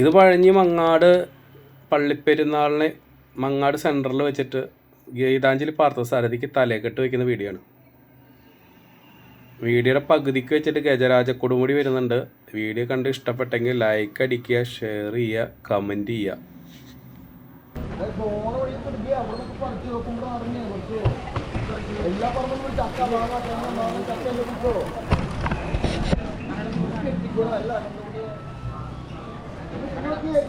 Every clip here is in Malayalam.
ഇത് പഴഞ്ഞി മങ്ങാട് പള്ളിപ്പെരുന്നാളിന് മങ്ങാട് സെന്ററിൽ വെച്ചിട്ട് ഗീതാഞ്ജലി പാർത്ഥസാരഥിക്ക് തലേക്കെട്ട് വെക്കുന്ന വീഡിയോ ആണ് വീഡിയോയുടെ പകുതിക്ക് വെച്ചിട്ട് ഗജരാജ കൊടുമുടി വരുന്നുണ്ട്. വീഡിയോ കണ്ട് ഇഷ്ടപ്പെട്ടെങ്കിൽ ലൈക്ക് അടിക്കുക ഷെയർ ചെയ്യുക കമന്റ് ചെയ്യുക. എല്ലാ ചക്ക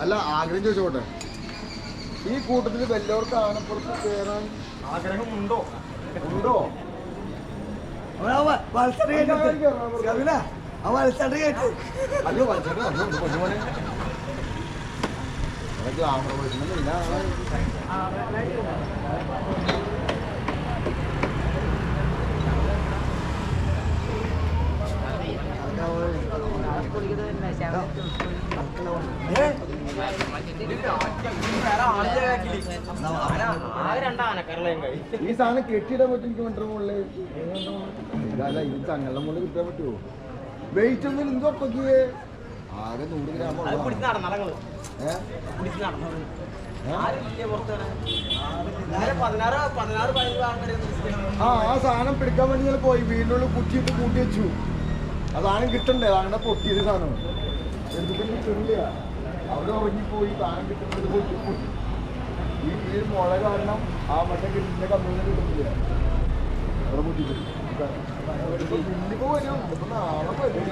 അല്ല ആഗ്രഹം ചോദിച്ചോട്ടെ? ഈ കൂട്ടത്തിൽ വല്ലവർക്ക് ആനപ്പുറത്ത് കയറാൻ ആഗ്രഹമുണ്ടോ ഉണ്ടോ? ഗ്ലാമർ ഈ സാധനം കെട്ടിയിടാൻ പറ്റും എനിക്ക് മറ്റേ മുകളിൽ ഇതല്ല ഇത് ചങ്ങളുടെ മുകളിൽ കിട്ടാൻ പറ്റുമോ വെയിറ്റ് ഒന്നും എന്തോ ഒപ്പക്കിയേ ആകെ നൂറ് ഗ്രാം ഏഹ് ആ ആ സാധനം പിടിക്കാൻ വേണ്ടി പോയി. വീടിനുള്ളിൽ കുറ്റിയിട്ട് കൂട്ടി വെച്ചു. സാധനം കിട്ടണ്ടേ? അങ്ങനെ പൊട്ടിയത് സാധനം. എന്തുകൊണ്ട് കിട്ടുന്നില്ല അവിടെ ഉറങ്ങിപ്പോയി താനം കിട്ടുന്നത് പൊട്ടി പൊട്ടി. ഈ മുള കാരണം ആ മറ്റേ കിട്ടുന്ന കമ്പനി കിട്ടുന്നില്ല അവിടെ പൊട്ടിപ്പോയി ഇന്നിപ്പോ വരും. ഇപ്പൊ നാളെ വരും.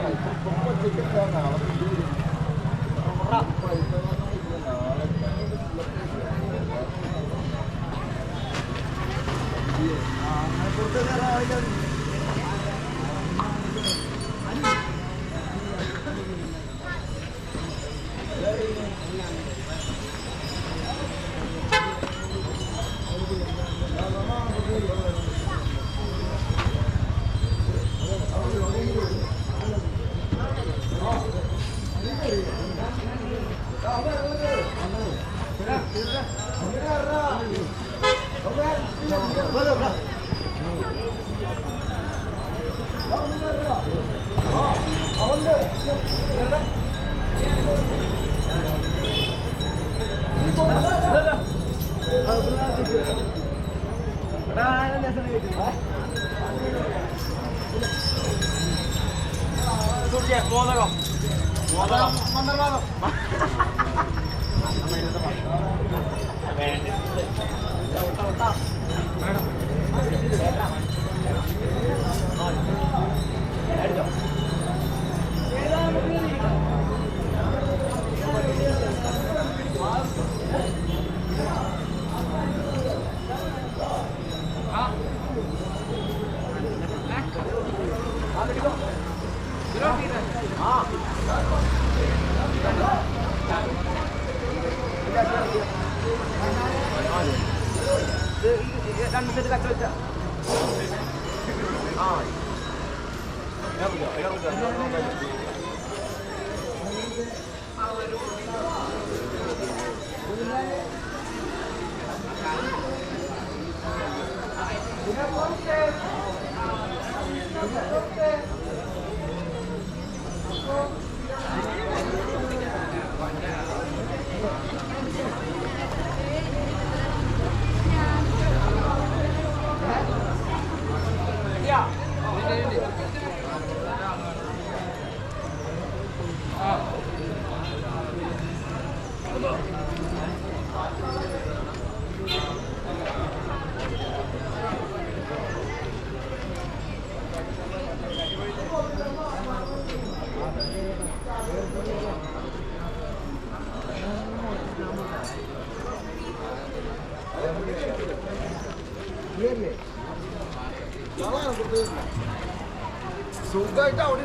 നാളെ Sudah, mau tak kau? Mau tak kau? Mana mana? രണ്ടിട്ട് കച്ച വെച്ച ആ Gracias. സുഖമായിട്ട് അവിടെ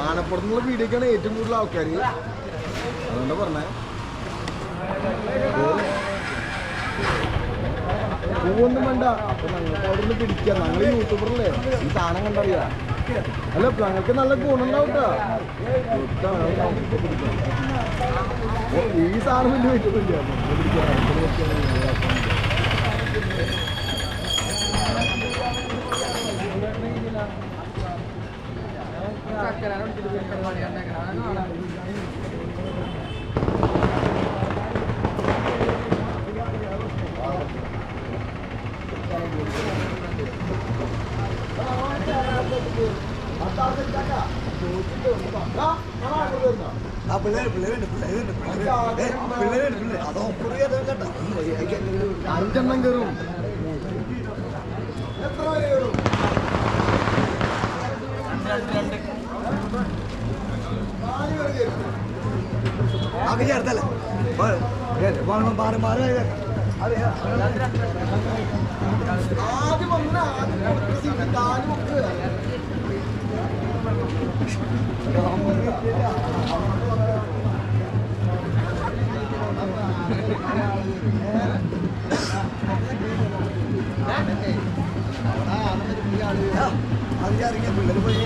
ആനപ്പുറത്തുള്ള വീഡിയോക്കാണ് ഏറ്റവും കൂടുതൽ ആൾക്കാർ അതുകൊണ്ട് പറഞ്ഞേ പൂവൊന്നും വേണ്ട അപ്പൊ ഞങ്ങൾക്ക് അവിടെ നിന്ന് പിടിക്കാം ഞങ്ങൾ യൂട്യൂബറല്ലേ ഈ സാധനം കണ്ടറിയാ അല്ല ഞങ്ങൾക്ക് നല്ല ഗുണമുണ്ടാവും ഈ സാധനം വലിയ പറ്റുന്നില്ല ആ പിള്ളേര് പിള്ളേരുണ്ട് പിള്ളേരുണ്ട് പിള്ളേരുണ്ട് പിള്ളേര് അതോ കുറിയത് കേട്ടോ? അഞ്ചെണ്ണം കയറും. എത്ര പേര് കയറും? വാങ്ങണം മാറി മാറി ആദ്യം വന്ന ആദ്യം കൊടുത്ത സീറ്റ് കാൽ മുക്ക് അത് ഇറങ്ങിയ പിള്ളേര് പോയി